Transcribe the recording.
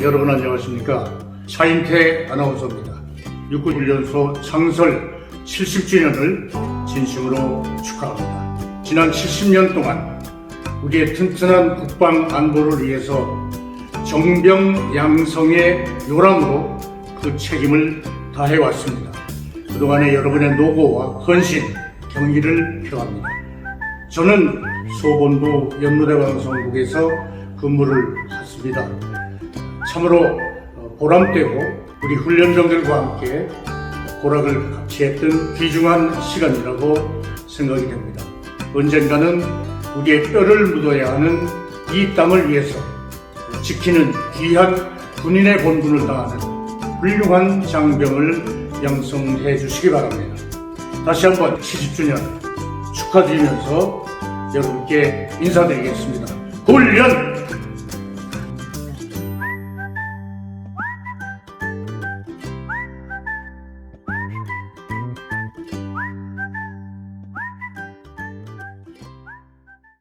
여러분 안녕하십니까? 차인태 아나운서입니다. 육군훈련소 창설 70주년을 진심으로 축하합니다. 지난 70년 동안 우리의 튼튼한 국방 안보를 위해서 정병 양성의 요람으로 그 책임을 다해왔습니다. 그동안의 여러분의 노고와 헌신 경의를 표합니다. 저는 소본부 연무대 방송국에서 근무를 했습니다. 참으로 어, 보람되고 우리 훈련병들과 함께 고락을 같이 했던 귀중한 시간이라고 생각이 됩니다. 언젠가는 우리의 뼈를 묻어야 하는 이 땅을 위해서 지키는 귀한 군인의 본분을 다하는 훌륭한 장병을 양성해 주시기 바랍니다. 다시 한번 70주년 축하드리면서 여러분께 인사드리겠습니다. 훈련